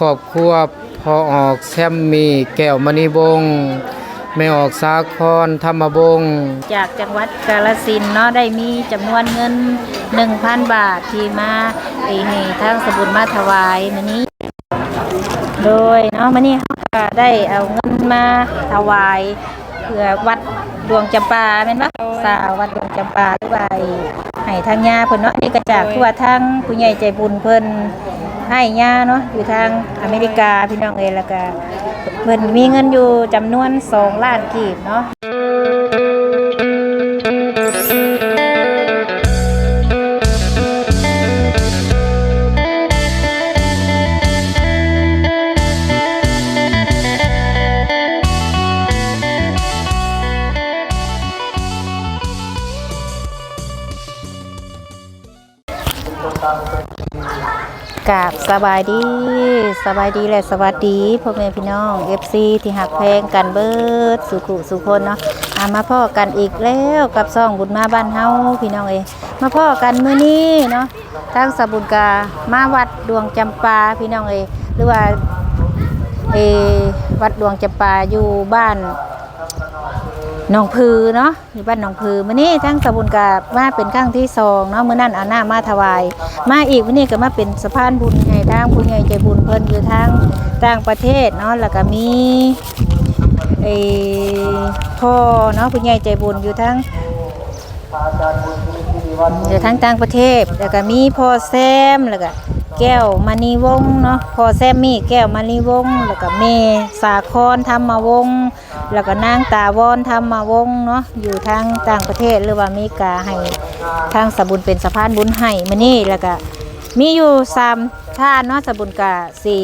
ครอบครัวพอออกแซมมีแก้วมณีวงศ์ไม่ออกสาครธรรมบงศ์จากจังหวัดกาฬสินธุ์เนาะได้มีจำนวนเงิน 1,000 บาทที่มาไอ้ให้ทางสบุญมาถวายมื้อนี้ โดยเนาะมื้อนี้เขาก็ได้เอาเงินมาถวายเพื่อวัดดวงจำปาแม่นบ่สาววัดดวงจำปาหรือว่าไอ้ให้ทางญาเพิ่นเนาะนี่ก็จากทั่วทางผู้ใหญ่ใจบุญเพิ่น ให้ญาเนาะอยู่ทางอเมริกาพี่น้องเอยแล้วก็เพิ่นมีเงินอยู่จำนวน2ล้านกีบเนาะ กาบสบายดีสบายดีและสวัสดีพ่อแม่พี่น้อง FC ที่หักแพงกันเบิดสุขุสุคนเนาะอามาพ่อกันอีกแล้วกับซ่องบุญมาบ้านเฮาพี่น้องเอยมาพ่อกันมื้อนี้เนาะทางสบุญกามาวัดดวงจำปาพี่น้องเอยหรือว่าเอวัดดวงจำปาอยู่บ้าน นองพือเนาะอยู่บ้านหนองพือมื้อนี้ทั้งสบุญกับมาเป็นครั้งที่สองเนาะมื้อนั้นเอาหน้ามาถวาย มาอีกมื้อนี้ก็มาเป็นสะพานบุญให้ทางผู้ใหญ่ใจบุญเพิ่นอยู่ทางต่างประเทศเนาะแล้วก็มีไอ้พ่อเนาะผู้ใหญ่ใจบุญอยู่ทางอยู่ทางต่างประเทศแล้วก็มีพ่อแซมแล้วก็ แก้วมณีวงเนาะพอแซมมี่แก้วมณีวง แล้วก็แม่สาครธรรมวง แล้วก็นางตาวอนทำมาวงเนาะอยู่ทางต่างประเทศหรือว่ามริกาให้ทางสบุญเป็นสะพานบุญให้มานี่แล้วก็มีอยู่สามท่านเนาะสบุญกะสี่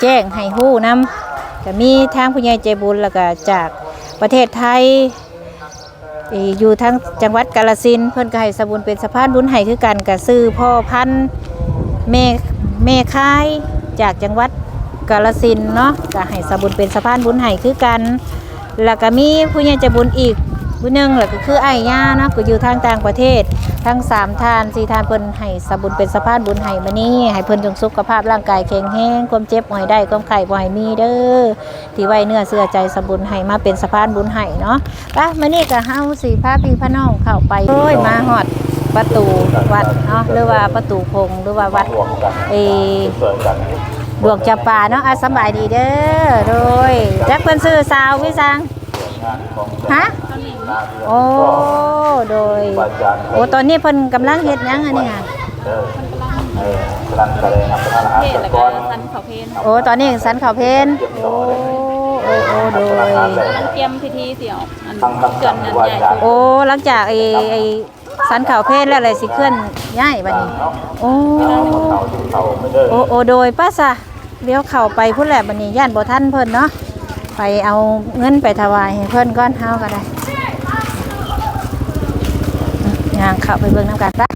แจ้งให้ฮู้นำก็มีทางผู้ใหญ่ใจบุญแล้วก็จากประเทศไทยอยู่ทางจังหวัดกาฬสินเพิ่อนก็ให้สบุญเป็นสะพานบุญให้คือกันกับซื้อพ่อพัน ธุ์แม่แม่ค่ายจากจังหวัดกาลสินเนาะก็ให้สะบุญเป็นสะพานบุญให้คือกัน แล้วก็มีผู้ใหญ่ใจบุญอีกผู้หนึงแล้วก็คือไอ้ย่าเนาะก็อยู่ทางต่างประเทศ ทั้งสามทานสี่ทานเพิ่นให้สะบุญเป็นสะพานบุญให้มานี่ให้เพิ่นจงสุขภาพร่างกายแข็งแรงความเจ็บบ่ให้ได้ความไข้บ่ให้มีเด้อที่ไว้เนื้อเสื้อใจสะบุญให้มาเป็นสะพานบุญให้เนาะไปมานี่ก็เฮาสิพาพี่พาน้องเข้าไปโอ้ยมาฮอด ประตูวัดเนาะหรือว่าประตูพงหรือว่าวัดเอดวงจำปาเนาะอะสบายดีเด้อโดยแจักเพิ่นซื้อสาวพี่สังฮะโอ้โดยโอ้ตอนนี้เพิ่นกำลังเฮ็ดยังอันนี้ค่ะเพศแล้วก็สันนโอ้ตอนนี้สันเขาเพนโอ้โอ้โอ้โดยมันเตรียมพิธีเสี่ยวอันเกินนันใหญ่โอ้หลังจากไอ้ไอ้ สันข้าวเพนแล้วอะไรสิเคลื่อนย้ายบัดนี้ โอ้โอ้โอ้โดยป้าซะเลี้ยวเข้าไปพุ่นแหละบัดนี้ย่านบ่ทันเพิ่นเนาะไปเอาเงินไปถวายให้เพิ่นก่อนเฮาก็ได้งานเข้าไปเบิ่งน้ำกันปะ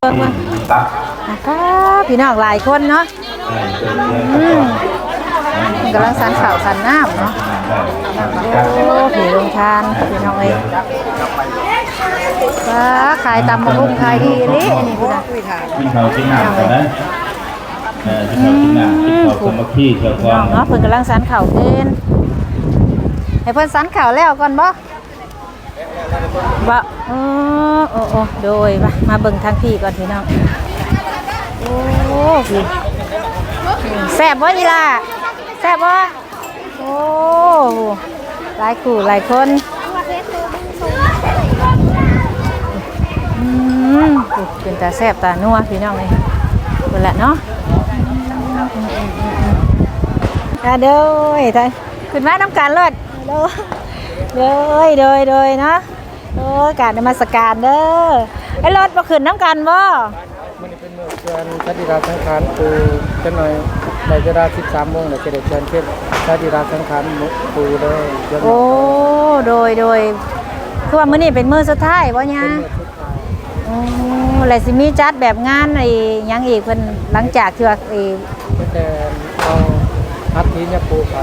เบิ่งมานะคะพี่น้องหลายคนเนาะอืม กำลังสันข่าวสันน้ำเนาะโอ้ผีลงทานพี่น้องเอ้ยว้าขายตำมะพุ่งขายดีเลยอันนี้พี่นะกินข้าวกินน้ำก่อนนะเออกินข้าวกินน้ำกินข้าวสมาธิเจ้าพี่ก่อน้อนงเนาะเพิ่นกำลังสันข่าวเพิ่นให้เพิ่นสันข่าวแล้วก่อนบ่บ่โอ้โอ้โอ้โดยมามาเบิ่งทางพี่ก่อนพี่น้องโอ้พี่แซ่บบ่อีล่ะ ซ่บบ่โอ้หลายคู่หลายคนอืมเป็นตาแซ่บตานัวพี่น้องเลยเป็นแหละเนาะอะเด้อท่านขึ้นมาน้ำกันเลยเด้อเด้อเด้อเด้อเนาะโอ้ยการนมัสการเด้อไอ้รถมาขึ้นน้ำกันบ่มันเป็นเมื่อเดือนสติราสังขารปูจะหน่อย ในเวลา13โมงเนี่ยจะได้เชิญเช่นสติราสังขารปูเลยเดี๋ยวโอ้ โดยโดยคือว่ามื้อนี้เป็นมื้อสุดท้ายบ่ยะโอ้แล้วสิมีจัดแบบงานไอ้หยังอีกเพิ่นหลังจากที่ว่าไอ้แต่เอาอัฐิเนี่ยปูเขา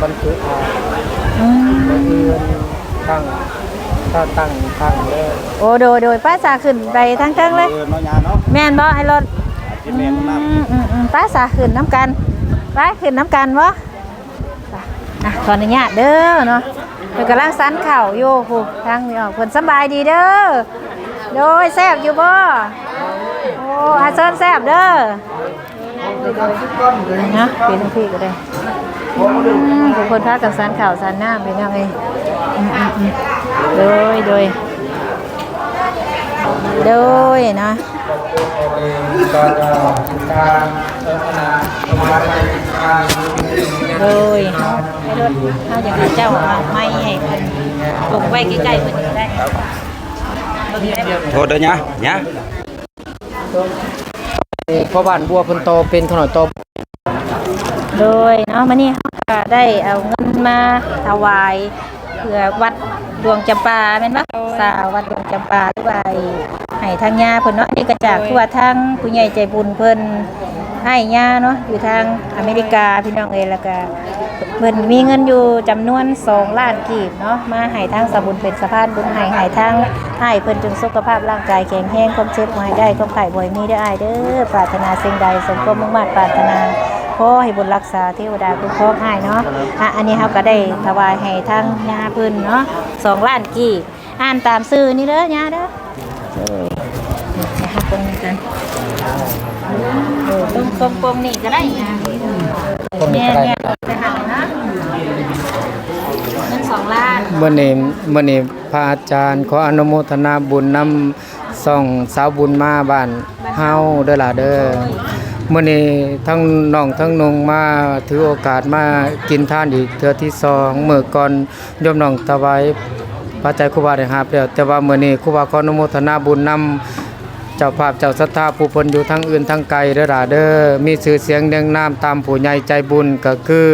บรรจุทางอืมแล้วอื่นตั้งถ้าตั้งตั้งเลยโอ้โดยโดยป้าสาขึ้นไปทั้งๆเลย เออน้อยยาเนาะ แม่นบ่ไอ้รถ อืมอืมอืมไป้าสาขึ้นน้ำกันไปขึ้นน้ำกันวะอะขออนุญาตเด้อเนาะเพิ่นกำลังสันเข่าวอยู่ผู้ทางนี่ออกเพิ่นสำบายดีเด้อโดยแซ่บอยู่บ่โอ้อาเซินแซ่บเด้อนะเป็นทั้งพี่ก็ได้อืมทุกคนพากันสันข่าวสันหน้าเป็นยังไงอืมอืมอืมโดย โดยโดยเนาะโดยให้รถเขาอยากให้เจ้าเอาไม้ให้เพิ่นปลูกไว้ใกล้ๆเพิ่นก็ได้เบิ่งได้บ่โทษด้วยนะเนี่ยเพราะบ้านบัวเพิ่นโตเป็นขนาดโตโดยเนาะมื้อนี้เขาก็ได้เอาเงินมาถวายเพื่อวัดดวงจำปาแม่นบ่สาววัดดวงจำปาหรือว่า ให้ทางญาเพิ่นเนาะนี่ก็จากทั่วทางผู้ใหญ่ใจบุญเพิ่นให้ญาเนาะอยู่ทางอเมริกาพี่น้องเอ้ยแล้วก็เพิ่นมีเงินอยู่จำนวน2ล้านกีบเนาะมาให้ทางสบุญเป็นสะพานบุญให้ให้ทางให้เพิ่นจงสุขภาพร่างกายแข็งแรงความเจ็บบ่ให้ได้ความไข้บ่ให้มีได้ออ้ายเด้อปรารถนาสิ่งใดสมความมุ่งมั่นปรารถนาขอให้บุญรักษาเทวดาคุ้มครองให้เนาะอะอันนี้เฮาก็ได้ถวายให้ทางญาเพิ่นเนาะ2ล้านกีบอ่านตามชื่อนี่เด้อยาเด้อเออ นะครับตรงนี้กันเออตรงกลมๆนี่ก็ได้ยาตรงนี้แม่ก็ได้แม่ไปหานะเงินสองล้านเมื่อนี้เมื่อนี้พระอาจารย์ขออนุโมทนาบุญนำส่องสาวบุญมาบ้านเฮาเด้อล่ะเด้อเมื่อนี้ทั้งน้องทั้งนงมาถือโอกาสมากินทานอีกเทื่อที่สองเมื่อก่อนโยมน้องถวายปัจจัยครูบาได้รับแล้วแต่ว่าเมื่อนี้ครูบาขออนุโมทนาบุญนำ เจ้าภาพเจ้าศรัทธาผู้พนอยู่ทั้งอื่นทั้งไกลเด้อล่ะเด้อมีชื่อเสียงเรียงนามตามผู้ใหญ่ใจบุญก็คือ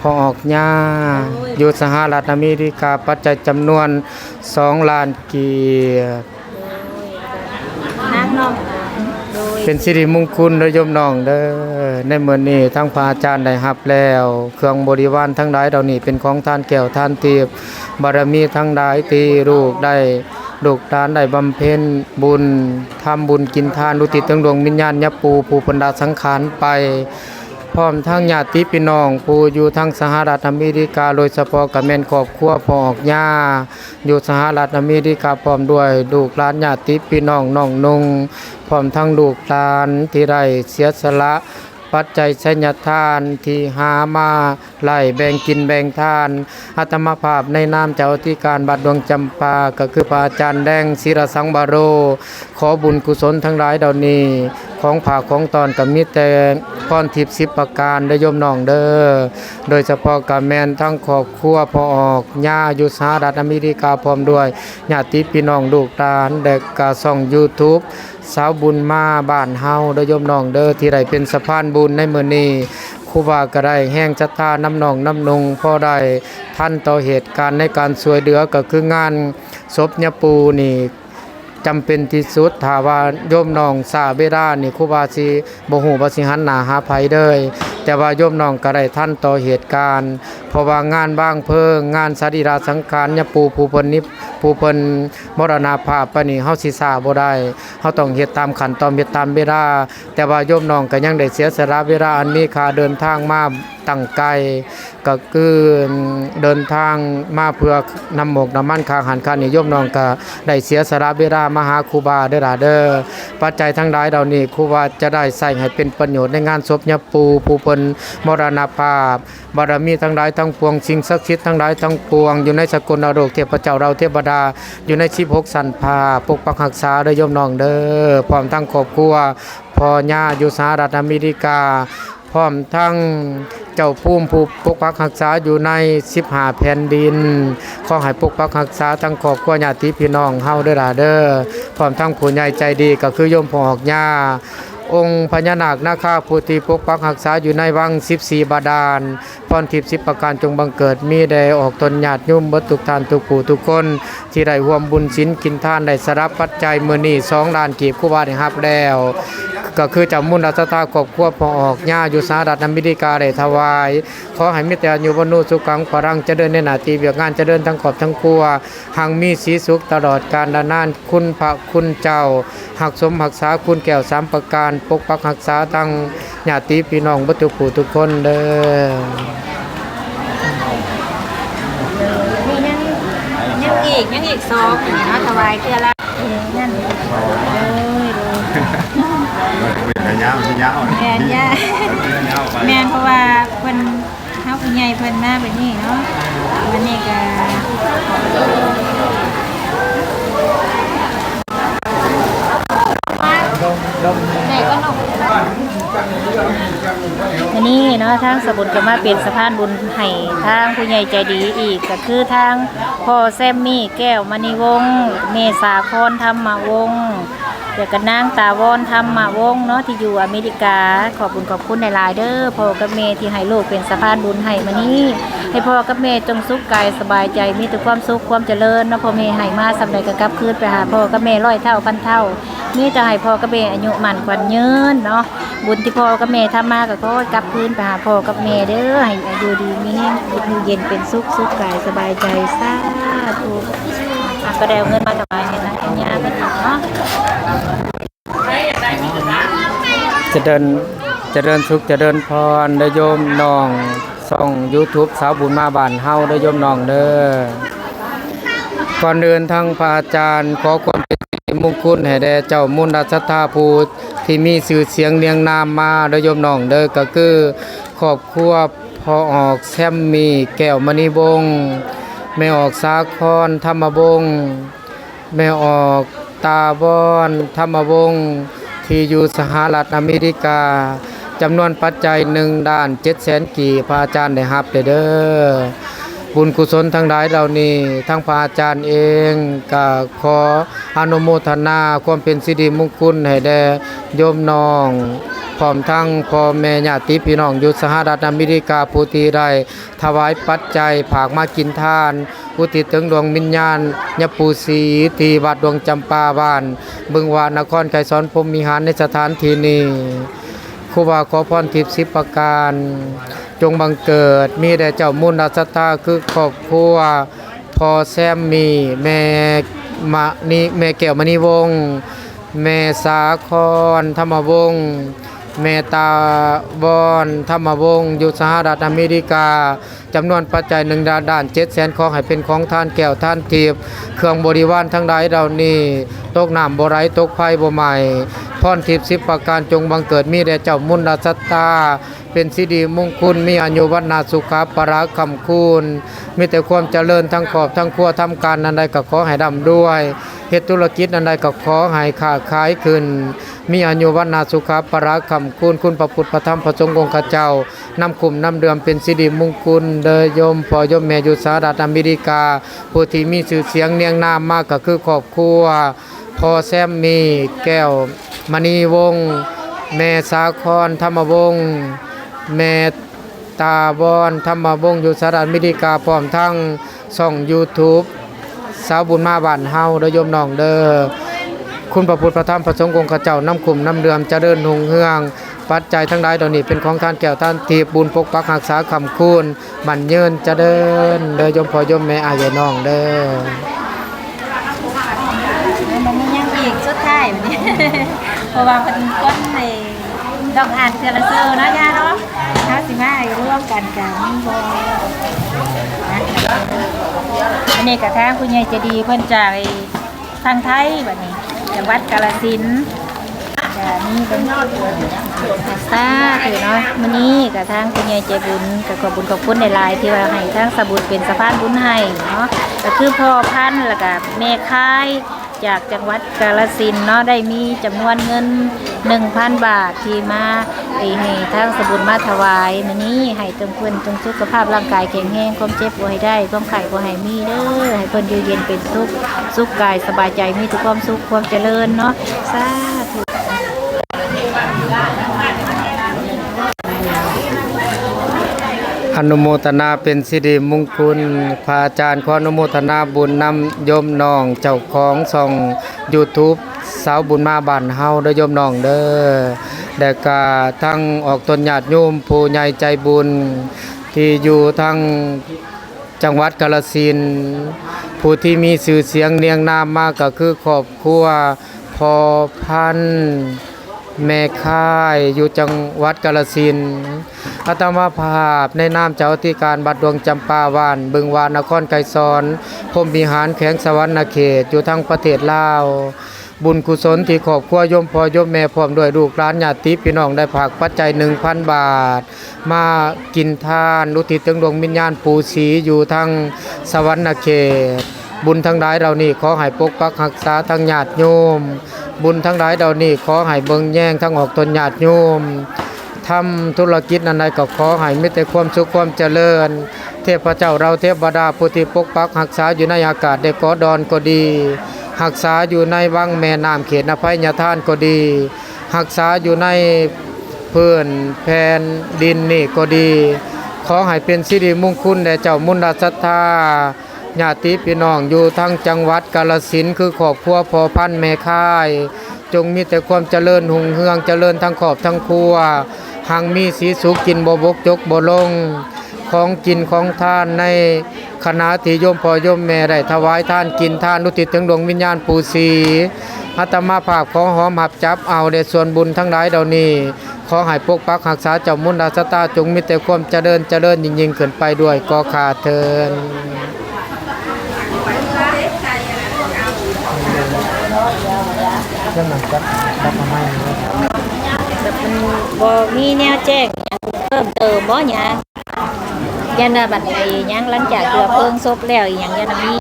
พอออกญาอยู่สหรัฐอเมริกาปัจจัยจำนวน2ล้านกีบเป็นสิริมงคลเด้อโยมน้องเด้อในเมื้อนี้ทั้งพระอาจารย์ได้รับแล้ว เครื่องบริวารทั้งหลายเหล่านี้เป็นของท่านแก้วท่านเทียบบารมีทั้งหลายที่ลูกได้ ลูกทานได้บำเพ็ญบุญทำบุญกินทานอุทิศถึงดวงวิญญาณยปูผู้พนดาสังขารไป พร้อมทั้งญาติพี่น้องผู้อยู่ทั้งสหรัฐอเมริกาโดยเฉพาะกับแม่นครอบครัวพ่อออกย่าอยู่สหรัฐอเมริกาพร้อมด้วยลูกหลานญาติพี่น้องน้องนุงพร้อมทั้งลูกหลานที่ได้เสียสละปัจจัยชัญทานที่หามา ไล่แบ่งกินแบ่งทานอัตมภาพในนามเจ้าที่การบัดดวงจำปาก็คือพระอาจารย์แดงศิรสังบาโร ขอบุญกุศลทั้งหลายเหล่านี้ ของผาของตอนกับมิแต่ก้อทิพย์สิบประการได้ยมน้องเด้อโดยเฉพาะกับแมนทั้งครอบครัวพอออกญาอยู่สหรัฐอเมริกาพร้อมด้วยญาติพี่น้องลูกหลาเด็กกาส่อง YouTube สาวบุญมาบ้านเฮาเด้ยมน้องเด้อที่ได้เป็นสะพานบุญในมือนี้ ครูบาก็ได้แห้งชะตตาน้ำนองน้ำนงพอได้ท่านต่อเหตุการณ์ในการช่วยเหลือก็คืองานศพญปูนี่ จำเป็นที่สุดถ้าว่าโยมน้องสาเวลานี่ครูบาสิบ่ฮู้ว่าสิหันหน้าหาไผเด้อแต่ว่าโยมน้องก็ได้ทันต่อเหตุการณ์ เพราะว่างานบ้างเพิ่งงานสรีระสังขารยปูผู้เพิ่นนิพผู้เพิ่นมรณภาพปานนี้เฮาสิทราบบ่ได้เฮาต้องเฮ็ดตามขั้นตอนเฮ็ดตามเวลาแต่ว่าโยมน้องก็ยังได้เสียสละเวลาอันมีค่าเดินทางมา ตั้งไกลก็คือเดินทางมาเพื่อนำหมกน้ำมันคาหันคานิยมน้องก็ได้เสียสละเวลามาหาครูบาเด้อล่ะเด้อปัจจัยทั้งหลายเหล่านี้ครูบาจะได้ใส่ให้เป็นประโยชน์ในงานศพยปูผู้เพิ่นมรณภาพบารมีทั้งหลายทั้งปวงสิ่งศักดิ์สิทธิ์ทั้งหลายทั้งปวง อยู่ในสกลนรกเทพเจ้าเราเทพดา อยู่ในชีพกสันพาปกปักรักษาเด้ยมน้องเด้อพร้อมทั้งครอบครัวพ่อย่าอยู่สหรัฐอเมริกา พร้อมทั้ง เจ้าภูมิผู้ปกปักรักษาอยู่ใน15แผ่นดิน ขอให้ปกปักรักษาทั้งครอบครัวญาติพี่น้องเฮาเด้อล่ะเด้อพร้อมทั้งผู้ใหญ่ใจดีก็คือโยมพ่อออกย่าองค์พญานาคนาคาผู้ที่ปกปักรักษาอยู่ในวัง14บาดาลพรทิพย์10ประการจงบังเกิดมีได้ออกตนญาติโยมเบิดทุกท่านทุกผู้ทุกคน ที่ได้ร่วมบุญศีลกินทานได้สรับปัจจัยมือนี้2ล้านกีบครูบาได้รับแล้ว ก็คือจำมุนรัชตาครอบครัวพอออกญาอยู่สหรัฐอเมริกาได้ถวาย ขอให้มิตรอยู่บนนูสุขังพรังจะเจริญในหน้าทีเวียกงานจะเจริญทั้งขอบทั้งครัวหังมีสีสุขตลอดกาลนานคุณพระคุณเจ้า หักสมหักษาคุณแก้วสามประการ ปกปักหักษาทั้งญาติพี่น้องบัตุผู้ทุกคนเด้อ นี่ยังยัง อีกยังอีกซอกอย่างนี้เนาะถวายเทื่อละเออนั่นเลยเลยยาวๆยาวแม่นย่าๆยาวไปแม่นเพราะว่าเพิ่นเฮาผู้ใหญ่เพิ่นมาแบบนี้เนาะวันนี้ก็แม่ก็นกอันนี้เนาะทางสบุญก็มาเป็นสะพานบุญให้ทางผู้ใหญ่ใจดีอีกก็คือทาง พ่อแซมมี่แก้วมณีวงศ์เมษาคอนธรรมวงศ์เดี๋ยวก็นางตาวอนธรรมวงศ์เนาะที่อยู่อเมริกา ขอบคุณขอบคุณในลายเด้อพ่อกับเมที่ให้ลูกเป็นสะพานบุญให้มานี้ให้พ่อกับเมจงสุขกายสบายใจมีแต่ความสุขความเจริญเนาะพ่อเมให้มาสำเร็จก็กลับคืนไปหาพ่อกับเมร้อยเท่าพันเท่า มีแต่ให้พ่อกับเมอายุมันขวัญยืนเนาะบุญที่พ่อกับเมทำมาก็ขอกลับคืนไปหาพ่อกับเมเด้อให้อายุดีมีแห้งอยู่เย็นเป็นสุขสุขกายสบายใจสาธุอะก็ได้เอาเงินมาถวายให้นะแอนยากันอีเนาะจะเดินจะเดินสุขจะเดินพรได้โยมน้องส่อง YouTube สาวบุญมาบ้านเฮาได้โยมน้องเด้อก่อนเดินทางพระอาจารย์ขอความ เป็นมงคลให้แด่เจ้ามุนรัชธาภูตที่มีชื่อเสียงเรียงนามมาได้โยมน้องเด้อก็คือครอบครัวพอออกแซมมีแก้วมณีวงแม่ออกสาครธรรมวงศ์แม่ออกตาบอนธรรมวงศ์ที่อยู่สหรัฐอเมริกาจำนวนปัจจัยหนึ่งด้านเจ็ดแสนกี่พระอาจารย์ได้รับเด้อ บุญกุศลทั้งหลายเหล่านี้ทั้งพระอาจารย์เองก็ขออนุโมทนาความเป็นสิริมงคลให้แด่โยมน้องพร้อมทั้งพ่อแม่ญาติพี่น้องอยู่สหรัฐอเมริกาผู้ที่ได้ถวายปัจจัยผากมากินทานอุทิศถึงดวงวิญญาณยปูสีที่วัดดวงจำปาบ้านบึงวานนครไกรสอนพรมมิหารในสถานที่นี้ครูบาขอพรทิพย์สิบประการ จงบังเกิด มีแด่เจ้ามุนรัสตาคือครอบครัวพ่อแซมมีแม่มะนีแม่แก้วมณีวงศ์แม่สาครธรรมวงศ์แม่ตาบอนธรรมวงศ์อยู่สหรัฐอเมริกาจำนวนปัจจัยหนึ่งด้านด้านเจ็ดแสนของให้เป็นของท่านแก้วท่านทิพย์เครื่องบริวารทั้งหลายเหล่านี้ตกน้ำบ่ไหลตกไฟบ่ไหม้พรทิพย์สิบประการจงบังเกิดมีแด่เจ้ามุนรัสตา เป็นสิริมงคลมีอายุวัฒนาสุขปราคำคูณมีแต่ความเจริญทั้งขอบทั้งครัวทำการนันใดก็ขอให้ดำด้วยเฮ็ดธุรกิจนันใดก็ขอให้ค้าขายขึ้น มีอายุวัฒนาสุขปราคำคูณคุณพระพุทธพระธรรมพระสงฆ์องค์ข้าเจ้านำคุมนำเดือมเป็นสิริมงคลเดยโยมพ่อโยมแม่ยู่สหรัฐอเมริกาผู้ที่มีชื่อเสียงเนียงนามมากก็คือครอบครัวพ่อแซมมีแก้วมณีวงศ์แม่สาครธรรมวงศ์ แม่ตาบอนธรรมวงศ์อยู่สหรัฐอเมริกาพร้อมทั้งช่อง YouTube สาวบุญมาบ้านเฮาเด้อโยมน้องเด้อคุณพระพุทธพระธรรมพระสงฆ์องค์ข้าเจ้าน้ำคุมน้ำเดือมเจริญหงเฮืองปัจจัยทั้งหลายเหล่านี้เป็นของท่านแก้วท่านทีบุญปกปักรักษาคำคูณบันเยินเจริญเด้อโยมพอยมแม่อายน้องเด้อมันมียังอีกสุดท้ายวันนี้เพราะว่าเพิ่นก้นในดอกอ่านเทือลเซอร์นะย่าเนาะเฮาสิมาร่วมกันกับมีบ่นะ อันนี้ก็ทางคุณยายจะดีเพิ่นจากทางไทยแบัดนี้จังหวัดกาฬสินธุ์ก็มีเป็นซาถือเนาะมื้อนี้ก็ทางคุณยายใจบุญก็ขอบุญขอบคุณในลายที่ว่าให้ทางสบุญเป็นสะพานบุญให้เนาะก็คือพ่อพันธุ์แล้วก็แม่ค่าย จากจังหวัดกาลสินเนาะได้มีจำนวนเงิน 1,000 บาทที่มาไอให้ทางสบุญมาถวายมื้อนี้ให้จงเพิ่นจงสุขภาพร่างกายแข็งแรงความเจ็บบ่ให้ได้ความไข้บ่ให้มีเด้อให้เพิ่นอยู่เย็นเป็นสุขสุขกายสบายใจมีทุกความสุขความเจริญเนาะสาธุ อนุโมทนาเป็นสิริมงคลพระอาจารย์ขออนุโมทนาบุญนำโยมน้องเจ้าของช่อง YouTube สาวบุญมาบ้านเฮาเด้อโยมน้องเด้อแต่ก็ทั้งออกตนญาติโยมผู้ใหญ่ใจบุญที่อยู่ทั้งจังหวัดกาฬสินผู้ที่มีชื่อเสียงเรียงนามมากก็คือครอบครัวพอพันธ์ แม่ค่ายอยู่จังหวัดกาฬสินอาตมาภาพในนามเจ้าที่การบัดดวงจำปาวาน บึงวานนครไกรสอนพมวิหารแข็งสวรรณเขตอยู่ทั้งประเทศลาวบุญกุศลที่ครอบครัวยมพอยมแม่พร้อมด้วยลูกหลานญาติพี่น้องได้ผากปัจจัย1,000บาท มากินทานอุทิถึงดวงวิญญาณปู่ศรีอยู่ทั้งสวรรณเขต บุญทั้งหลายเหล่านี้ขอให้ปกปักรักษาทั้งญาติโยม บุญทั้งหลายเหล่านี้ขอให้เบิงแย่งทั้งออกตนญาติโยมทำธุรกิจอันใดก็ขอให้มีแต่ความสุขความเจริญ เทพเจ้าเราเทพบดาผู้ที่ปกปักรักษาอยู่ในอากาศได้กอดอนก็ดีรักษาอยู่ในวังแม่น้ำเขตอภัยทานก็ดีรักษาอยู่ในพื้นแผ่นดินนี่ก็ดี ขอให้เป็นสิริมงคลแด่เจ้ามุนดาศรัทธา ญาติพี่น้องอยู่ทั้งจังหวัดกาฬสินคือครอบครัวพอพันแม่ค่าย จงมีแต่ความเจริญหุ่งเฮืองเจริญทั้งขอบทั้งครัวหังมีสีสุขกินบ่บกจกบ่ลง ของกินของทานในคณะที่โยมพ่อโยมแม่ได้ถวายท่านกินท่านอุทิถึงดวงวิญญาณปู่ศรีอาตมาภาพของหอมหับจับเอาในส่วนบุญทั้งหลายเหล่านี้ ขอให้ปกปักรักษาเจ้ามุนดาสตาจงมีแต่ความเจริญเจริญยิ่งๆขึ้นไปด้วยก็ขาดเทิน จังหนักจับจับมาไม่แบบมันบ่มีแนวแจ้งหยังเพิ่มเติมบ่หยังยันน่ะบัดไอ้หยังหลังจากเกือเพิ่งศพแล้วอีหยังยันน่ะมี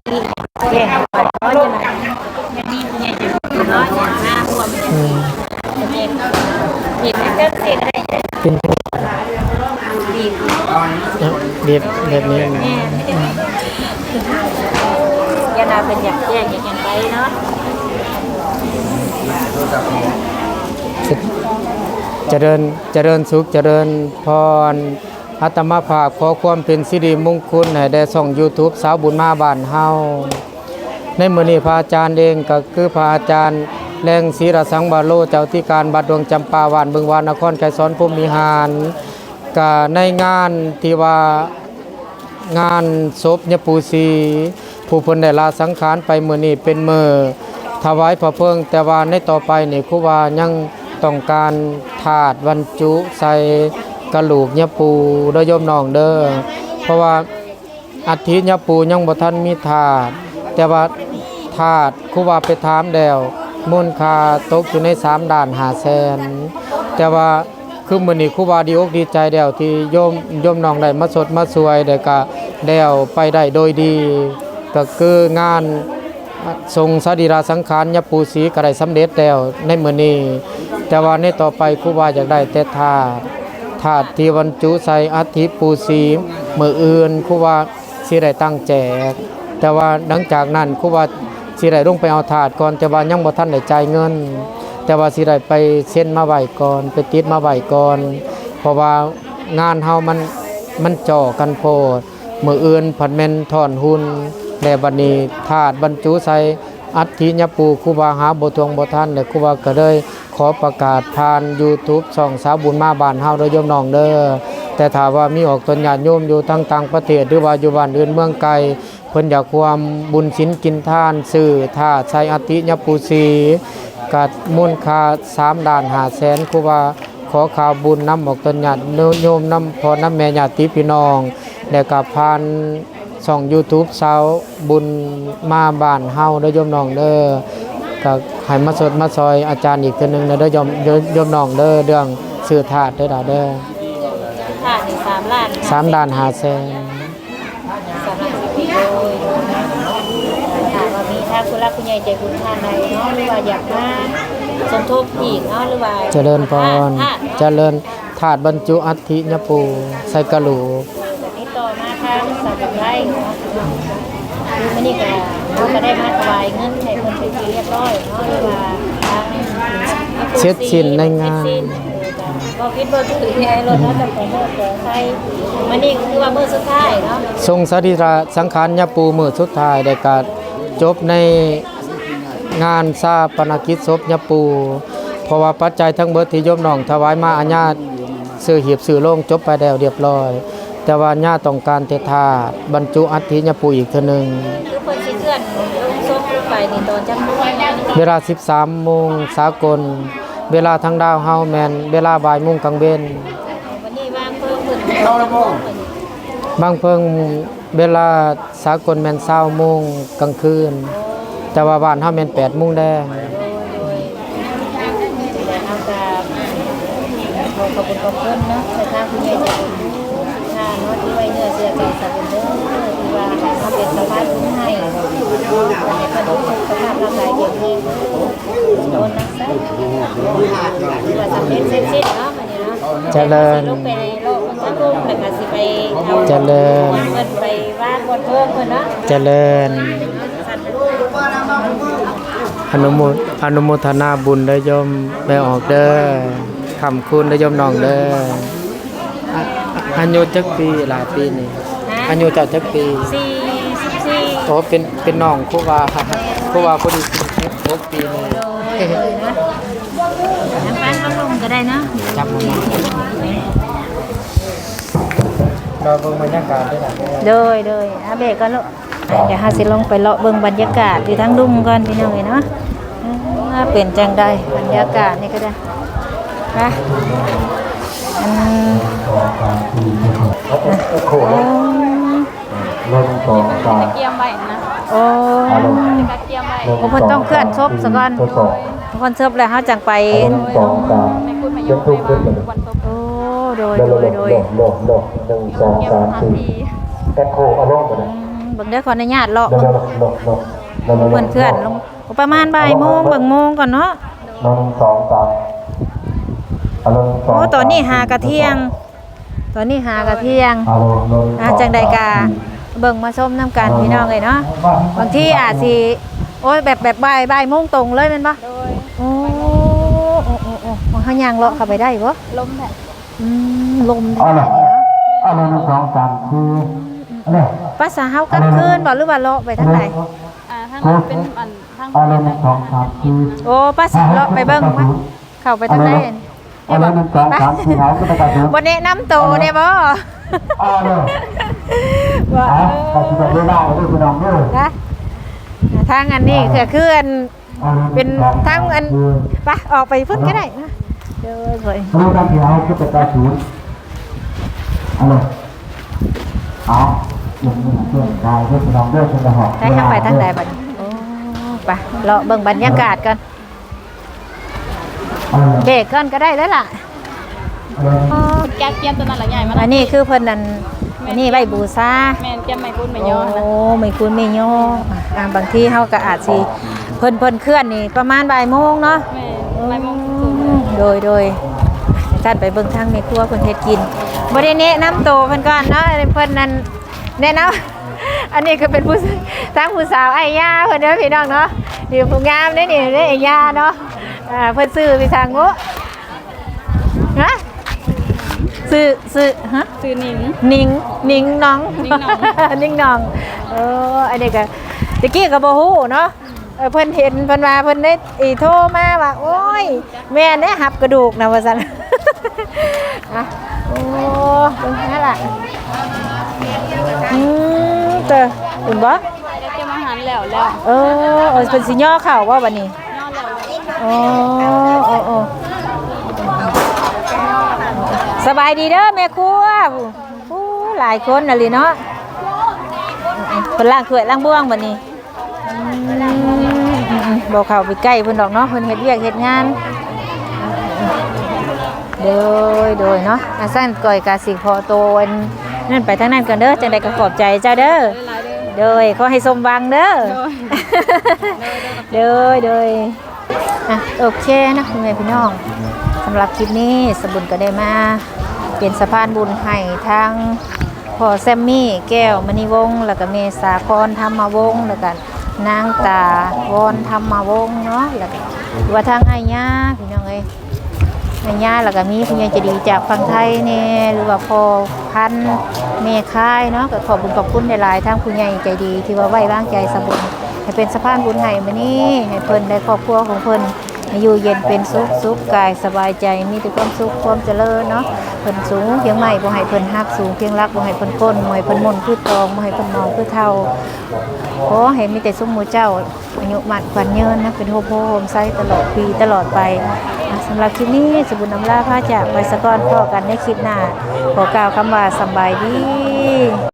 แจ้งไปบ่ยันน่ะยังมีผู้ใหญ่ใจบุญเนาะอย่างหน้าร่วมจังซี่เห็นเห็นมันก็เสียได้เป็นดีเบียบแบบนี้นะแม่ยันน่ะเป็นอยากแจ้งอยากหยังไปเนาะ เจริญเจริญสุขเจริญพรอาตมาภาพขอความเป็นสิริมงคลให้ได้ส่อง YouTube สาวบุญมาบ้านเฮาในมือนี้พระอาจารย์เองก็คือพระอาจารย์แรงศีรสังบาโลเจ้าที่การบัดดวงจำปาวานบึงวานนครไกรสอนพรหมวิหารก็ในงานที่ว่างานศพยปูสีผู้พนได้ลาสังขารไปมือนี้เป็นมือ ถวายพระเพลิง แต่ว่าในต่อไปนี่ครูว่ายังต้องการถาดบรรจุใส่กระโหลกยปูเด้อโยมน้องเด้อเพราะว่าอัฐิยปูยังบ่ทันมีถาด แต่ว่าถาดครูว่าไปถามแล้วมูลค่าตกอยู่ใน3ด่าน5แสนแต่ว่าคือมือนี้ครูบาดีอกดีใจแล้วที่โยมโยมน้องได้มาสดมาสวยได้ก็แล้วไปได้โดยดี ก็คืองาน ทรงสรีระสังขารยปูสีก็ได้สำเร็จแล้วในมือนี้ แต่ว่าในต่อไปครูบาอยากได้แต่ถาดถาดที่บรรจุใส่อัฐิปูสีมื้ออื่นครูบาสิได้ตั้งแจก แต่ว่าหลังจากนั้นครูบาสิได้ลงไปเอาถาดก่อนแต่ว่ายังบ่ทันได้จ่ายเงิน แต่ว่าสิได้ไปเซ็นมาไว้ก่อน ไปติดมาไว้ก่อน เพราะว่างานเฮามันมันจ่อกันโพดมืออื่นผัดแม่นถอนหุ่น แต่บัดนี้ถาดบรรจุใส่อัฐิยปูครูบาหาบทวงบ่ทันและครูบาก็เลยขอประกาศผ่าน YouTube ช่องสาวบุญมาบ้านเฮาเด้อโยมน้องเด้อแต่ถ้าว่ามีออกตนญาติโยมอยู่ทั้งต่างประเทศหรือว่าอยู่บ้านอื่นเมืองไกลเพิ่นอยากความบุญศีลกินทานซื้อถาดใส่อัฐิยปูสีกัดมูลค่าสามด่านหาแสนครูว่าขอข่าวบุญน้ำบอกตนญาติโยมน้ำพอน้ำแม่ญาติพี่น้องแล้วก็ผ่าน ช่อง YouTube เสาบุญมาบ้านเฮาเด้อโยมน้องเด้อก็ให้มาสดมาซอยอาจารย์อีกเทื่อนึงนะเด้อโยมโยมโยมน้องเด้อเรื่องสื่อถาดเด้อดาเด้อค่านี่3ล้านสามด่านหาแสนสำหรับสิบปีเลยถามว่ามีถ้าคุณรักคุณใหญ่ใจบุญทานใดเนาะหรือว่าอยากมาสมทบอีกเนาะหรือว่าเจริญพรถ้าเจริญถาดบรรจุอัฐิยปูใส่กระโหลกแบบนี้ต่อ มาทางสับกับไร่เนาะคือมันนี่ก็เราก็ได้มาถวายเงินให้คนเป็นที่เรียบร้อยเนาะหรือว่าเสร็จสิ้นในงานเสร็จสิ้นก็คิดว่าถือไงรถเนาะแต่ของโมกขอไทยมันนี่คือว่าเมื่อสุดท้ายเนาะทรงสรีระสังขารยปูมือสุดท้ายได้ก็จบในงานซาปนกิจศพยาปูเพราะว่าปัจจัยทั้งเบิดที่ยมน้องถวายมาอาญาตซื้อหีบซื้อโล่งจบไปแล้วเรียบร้อย แต่ว่าญาต้องการเทธาตุบรรจุอัฐิยาปูอีกเทื่อหนึงคือเพิ่นสิเคลื่อนลงศพลงไปนี่ตอนจังมื้อเวลา 13โมงสากล เวลาทางดาวเฮาแมนเวลาบ่ายโมงกลางเว้นวันนี้วางเพิ่มเพิ่นเอาละบ่บางเพิ่งเวลาสากลแมน20โมงกลางคืน แต่ว่าบ้านเฮาแมน8โมงแดงโดยโดยแล้วเอากาขอขอบคุณขอบคุณเนาะแต่ทางคุณยายจะบุญค่ะเนาะที่ไว้เนื้อเสื้อไก่สับเด้อที่ว่าให้มา เป็นสะพานบุญให้วันนี้ก็ดูสุขภาพร่างกายแข็งแรงโดนนักซะที่ว่าสำเร็จเสร็จสิ้นเนาะวันนี้เนาะเจริญสิลงไปในโลกคนสังคมแล้วก็สิไปเอาเจริญ เพิ่นไปวาดบนเพิ่มเพิ่นเนาะเจริญ สั่นไปอนุโมอนุโมทนาบุญเด้อโยมแม่ออกเด้อคำคุณเด้อโยมน้องเด้ออะอายุจักปีหลายปีนี่อายุเจ้าจักปีสี่ อ้เป็นเป็นน้องครูบาครูบาพอดีสิบปีนี่เลยนะน้ำปั้นน้ำลงก็ได้นะจับมือเราเบิ่งบรรยากาศด้วยนะโดยโดยอาเบก็เลาะเดี๋ยวหาสิลงไปเลาะเบิ่งบรรยากาศอยู่ทั้งดุมก่อนพี่น้องเอ้ยเนาะอ่าเป็นจังใดบรรยากาศนี่ก็ได้ไปอันโอ้ลงสองสามเกียมไว้นะโอ้กะเกียมไว้โอ้เพิ่นต้องเคลื่อนศพซะก่อนทดสอบเพิ่นเสิร์ฟแล้วเฮาจังไปสองสามไม่พูดไม่ยอมไปวางวันตบโอ้โดยแล้วโดลยงโดลยงลงลงหนึ่งสองเกียมสามทันสี่ทีแอคโคเอาลงไปเลยอืมเบิ่งเด้อขออนุญาตเลาะลงเบิ่งลงลงลงลงลงเพิ่นเคลื่อนลงประมาณบ่ายโมงเบิ่งโมงก่อนเนาะลงสองสามเอาลงสองโอ้ตอนนี้หากะเที่ยง ตอนนี้หากะเที่ยงเอาลงลงอ่าจังใดกา เบิ่งมาชมน้ำกันพี่น้องเลยเนาะบางทีอาจสิโอ้ยแบบแบบบ่ายบ่ายโมงตรงเลยแม่นบ่โดยโอ้โอ้โอ้โอ้มันหาย่างเลาะเข้าไปได้บ่ล้มแหละอืมลมเอาได้ละนี่เนาะเอาลงสองสามคืออะไรภาษาเฮากลางคืนบ่หรือว่าเลาะไปทางไหนอ่าทั้งเป็นอันทั้งเอาลงสองสามคือโอ้ภาษาเลาะไปเบิ่งมาเข้าไปทางไหน เอาลงสองสามคือหายก็ไปกระสุนบ่แนะนำโตวเนี่ยบ่เอาเลยว่าอะกระสุนเรื่องหน้าเรื่องพี่น้องด้วยนะทางอันนี้คือคืออันเป็นทั้งอันไปออกไปพุ่นก็ได้นะเดี๋ยวสวยรู้กันที่เอาคือเป็นกระสุนเอาเลยเอาเรื่องนี้เรื่องกายเรื่องพี่น้องด้วยเรื่องหอกได้ทางไปทางใดบัดนี้โอ้ไปเลาะเบิ่งบรรยากาศกัน เอาเลยเบรกก่อนก็ได้แล้วล่ะเอาเลยอ๋อแกเกียมตัวนั้นละใหญ่มาอันนี้คือเพิ่นนั่นอันนี้ไว้บูชาแม่นเกียมไม่พูดไม่โอ้ยอมนะไม่คุณไม่ย่ออ่าบางทีเฮาก็อาจสิเพิ่นเพิ่นเคลื่อนนี่ประมาณบ่ายโมงเนาะแม่ไม่มองสูงโดยโดยจัดไปเบิ่งทางในครัวเพิ่นเฮ็ดกินบ่ได้แนะนำโตวเพิ่นก่อนเนาะเพิ่นนั่นแนะนำอันนี้ก็เป็นผู้ทางผู้สาวไอ้ย่าเพิ่นเด้อพี่น้องเนาะนี่ผู้งามเด้อนี่เด้อไอ้ย่าเนาะ อ่าเพิ่นซื้อไปทางโง่ฮะซื้อซื้อฮะซื้อหนิงนิงนิงน้องนิ้งน้องนิ่งน้องเอออันนี้ก็ตะกี้ก็บ่ฮู้เนาะเออเพิ่นเห็นเพิ่นว่าเพิ่นได้อีโทรมาว่าโอ้ย แม่ได้หับกระดูกนะว่าซั่นอะโอ้เบิ่งนั่นล่ะอืมเตอเห็นบ่แกเกียมอาหารแล้วแล้วเออเออเพิ่นสิย่อเข้าว่าบัดนี้ย่อแล้ว โอ้โอ้โอ้สบายดีเด้อแม่ครัวโอ้หลายคนน่ะลิเนาะเพิ่นล้างถ้วยล้างบ้วงบัดนี้อืมบ่เข้าไปใกล้เพิ่นดอกเนาะเพิ่นเฮ็ดเวียกเฮ็ดงานโดยโดยเนาะอาสั่นก่อยกาสิขอโตวอันนั่นไปทางนั้นกันเด้อจังได๋ก็ขอบใจเจ้าเด้อหลายเด้อโดยขอให้สมหวังเด้อโดยโดยโดย อะโอเคนะคุณแม่พี่น้องสำหรับคลิปนี้สบุญก็ได้มาเป็นสะพานบุญให้ทางพ่อแซมมี่แก้วมณีวงศ์แล้วก็เมษาคอนธรรมวงศ์แล้วก็นนางตาวอนธรรมวงศ์เนาะแล้วก็ว่าทางไอ้ย่าพี่น้องเอ้ยไอ้ย่าแล้วก็มีคุณยายจะดีจากฝั่งไทยเนี่ยหรือว่าพ่อพันเมค่ายเนาะก็ขอบคุญขอบคุณหลายๆทางคุณยายใจดี ที่ว่าไว้วางใจสบุญ ให้เป็นสะพานบุญให้มื้อนี้ให้เพิ่นได้ครอบครัวของเพิ่นอยู่เย็นเป็นสุขสุขกายสบายใจมีแต่ความสุขความเจริญเนาะเพิ่นสูงเพียงใหม่บ่ให้เพิ่นฮักสูงเพียงรักบ่ให้เพิ่นก้นบ่ให้เพิ่นมนคือตองบ่ให้เพิ่นมองคือเท่าขอให้มีแต่สุขหมู่เจ้าอายุมั่นขวัญยืนนะเป็นโฮมโฮมไซตลอดปีตลอดไปสำหรับคลิปนี้สบุญนำลาพระจากไปสะก่อนพ่อกันในคลิปหน้าขอกล่าวคำว่าสบายดี